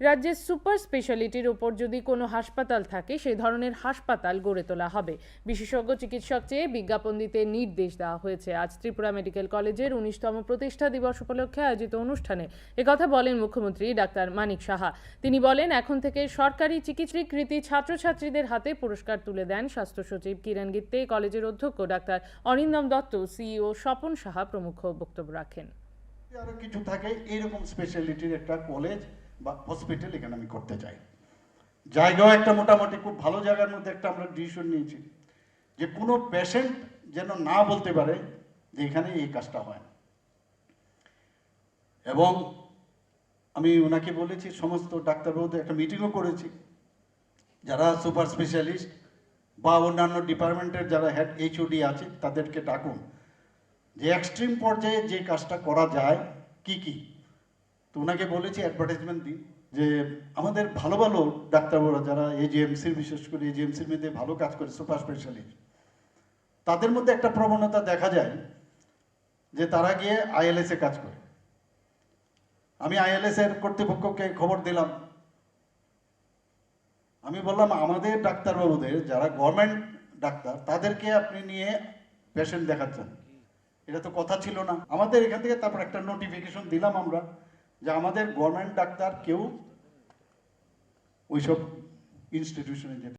রাজ্যে সুপার স্পেশালিটির ওপর যদি কোনো হাসপাতাল থাকে সেই ধরনের হাসপাতাল গড়ে তোলা হবে। বিশেষজ্ঞ চিকিৎসক চেয়ে বিজ্ঞাপন দিতে নির্দেশ দেওয়া হয়েছে। আজ ত্রিপুরা মেডিকেল কলেজের উনিশতম প্রতিষ্ঠা দিবস উপলক্ষে আয়োজিত অনুষ্ঠানে একথা বলেন মুখ্যমন্ত্রী ডাক্তার মানিক সাহা। তিনি বলেন, এখন থেকে সরকারি চিকিৎসকৃতি ছাত্রছাত্রীদের হাতে পুরস্কার তুলে দেন স্বাস্থ্য সচিব কিরণ গিত্তে। কলেজের অধ্যক্ষ ডাক্তার অরিন্দম দত্ত, সিইও স্বপন সাহা প্রমুখ বক্তব্য রাখেন। আরও কিছু থাকে এইরকম স্পেশালিটির একটা কলেজ বা হসপিটাল এখানে আমি করতে চাই। জায়গাও একটা মোটামুটি খুব ভালো জায়গার মধ্যে একটা আমরা ডিসিশন নিয়েছি যে কোনো পেশেন্ট যেন না বলতে পারে যে এখানে এই কাজটা হয় না। এবং আমি ওনাকে বলেছি, সমস্ত ডাক্তারবাবুদের একটা মিটিংও করেছি। যারা সুপার স্পেশালিস্ট বা অন্যান্য ডিপার্টমেন্টের যারা হেড এইচওডি আছে, তাদেরকে ডাকুন যে এক্সট্রিম পর্যায়ে যে কাজটা করা যায়, কি কি? তো ওনাকে বলেছি অ্যাডভার্টাইজমেন্ট দিন, যে আমাদের ভালো ভালো ডাক্তারবাবুরা যারা এজিএমসির বিশেষ করে এজিএমসির মধ্যে ভালো কাজ করে সুপার স্পেশালিস্ট তাদের মধ্যে একটা প্রবণতা দেখা যায় যে তারা গিয়ে আইএলএস এ কাজ করে। আমি আইএলএস এর কর্তৃপক্ষকে খবর দিলাম। আমি বললাম, আমাদের ডাক্তারবাবুদের, যারা গভর্নমেন্ট ডাক্তার, তাদেরকে আপনি নিয়ে পেশেন্ট দেখাচ্ছেন। এটা তো কথা ছিল না। আমাদের এখান থেকে তারপর একটা নোটিফিকেশন দিলাম আমরা। যে আমাদের গভর্নমেন্ট ডাক্তার কেউ ওইসব ইনস্টিটিউশনে যেতে